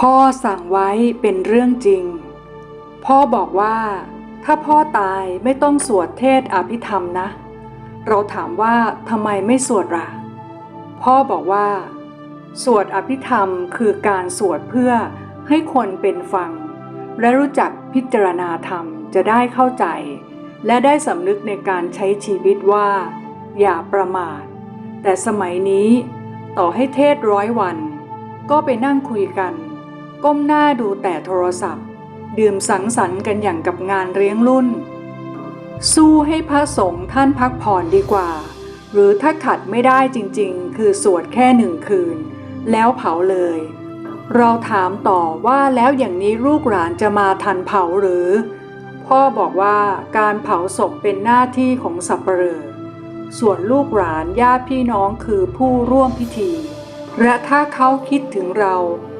พ่อสั่งไว้เป็นเรื่องจริง พ่อบอกว่า ถ้าพ่อตายไม่ต้องสวดเทศอภิธรรมนะ เราถามว่าทำไมไม่สวดล่ะ พ่อบอกว่า สวดอภิธรรมคือการสวดเพื่อให้คนเป็นฟัง และรู้จักพิจารณาธรรมจะได้เข้าใจ และได้สำนึกในการใช้ชีวิตว่า อย่าประมาท แต่สมัยนี้ ต่อให้เทศร้อยวัน ก็ไปนั่งคุยกัน ก้มหน้าดูแต่โทรศัพท์ ดื่มสังสรรค์กันอย่างกับงานเลี้ยงรุ่น สู้ให้พระสงฆ์ท่านพักผ่อนดีกว่า หรือถ้าขัดไม่ได้จริงๆ คือสวดแค่หนึ่งคืน แล้วเผาเลย เราถามต่อว่าแล้วอย่างนี้ลูกหลานจะมาทันเผาหรือ พ่อบอกว่าการเผาศพเป็นหน้าที่ของสับเปลอส่วนลูกหลานญาติพี่น้องคือผู้ร่วมพิธี และถ้าเขาคิดถึงเรา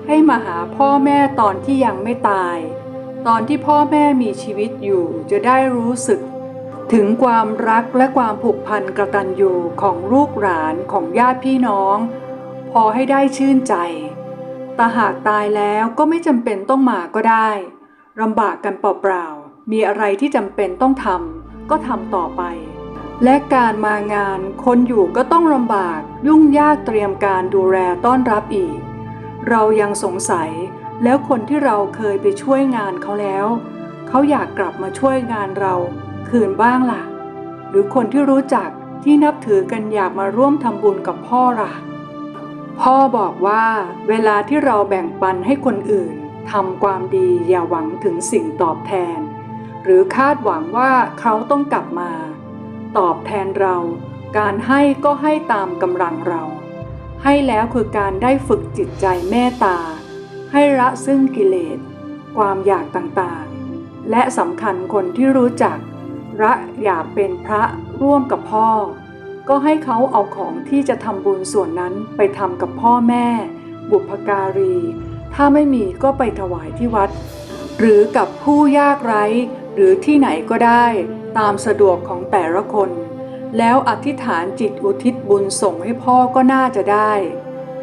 ให้มาหาพ่อแม่ตอนที่ยังไม่ตาย ตอนที่พ่อแม่มีชีวิตอยู่จะได้รู้สึก ถึงความรักและความผูกพันกระตันยูของลูกหลานของญาติพี่น้อง พอให้ได้ชื่นใจแต่หากตายแล้วก็ไม่จำเป็นต้องมาก็ได้ลำบากกันเปล่าๆ มีอะไรที่จำเป็นต้องทำก็ทำต่อไป และการมางานคนอยู่ก็ต้องลำบากยุ่งยากเตรียมการดูแลต้อนรับอีก เรายังสงสัยแล้วคนที่เราเคยไปช่วยงานเขาแล้ว เขาอยากกลับมาช่วยงานเราคืนบ้างล่ะ หรือคนที่รู้จักที่นับถือกันอยากมาร่วมทำบุญกับพ่อล่ะ พ่อบอกว่าเวลาที่เราแบ่งปันให้คนอื่นทำความดีอย่าหวังถึงสิ่งตอบแทน หรือคาดหวังว่าเขาต้องกลับมา ตอบแทนเรา การให้ก็ให้ตามกำลังเรา ให้แล้วคือการได้ฝึกจิตใจเมตตา ให้ละซึ่งกิเลส ความอยากต่างๆ และสำคัญคนที่รู้จักระอยากเป็นพระร่วมกับพ่อ ก็ให้เขาเอาของที่จะทำบุญส่วนนั้นไปทำกับพ่อแม่ บุพการี ถ้าไม่มีก็ไปถวายที่วัด หรือกับผู้ยากไร้ หรือที่ไหนก็ได้ตามสะดวกของแต่ละคน แล้วอธิษฐานจิตอุทิศบุญส่งให้พ่อก็น่าจะได้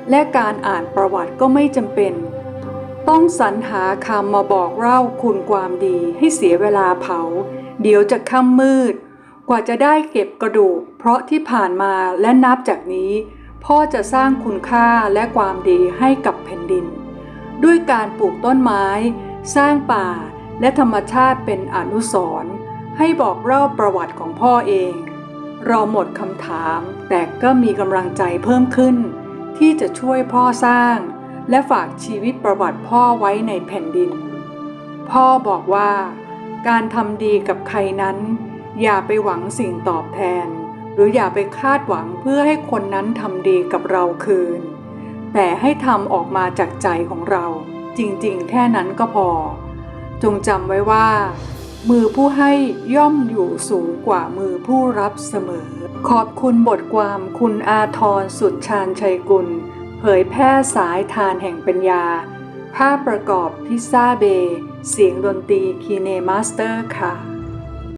และการอ่านประวัติก็ไม่จำเป็น ต้องสรรหาคำมาบอกเล่าคุณความดีให้เสียเวลาเผา เดี๋ยวจะค่ำมืด กว่าจะได้เก็บกระดูก เพราะที่ผ่านมาและนับจากนี้ พ่อจะสร้างคุณค่าและความดีให้กับแผ่นดิน ด้วยการปลูกต้นไม้ สร้างป่าและธรรมชาติเป็นอนุสรณ์ให้บอกเล่าประวัติของพ่อเอง เราหมดคำถาม แต่ก็มีกำลังใจเพิ่มขึ้น ที่จะช่วยพ่อสร้าง และฝากชีวิตประวัติพ่อไว้ในแผ่นดิน พ่อบอกว่า การทำดีกับใครนั้น อย่าไปหวังสิ่งตอบแทน หรืออย่าไปคาดหวังเพื่อให้คนนั้นทำดีกับเราคืน แต่ให้ทำออกมาจากใจของเรา จริงๆ แค่นั้นก็พอ จงจำไว้ว่า มือผู้ให้ย่อมอยู่สูงกว่ามือผู้รับเสมอ ขอบคุณบทความคุณอาทรสุดชาญชัยกุล เผยแพร่สายทานแห่งปัญญา ภาพประกอบพิซซ่าเบ เสียงดนตรีคีเนมาสเตอร์ค่ะ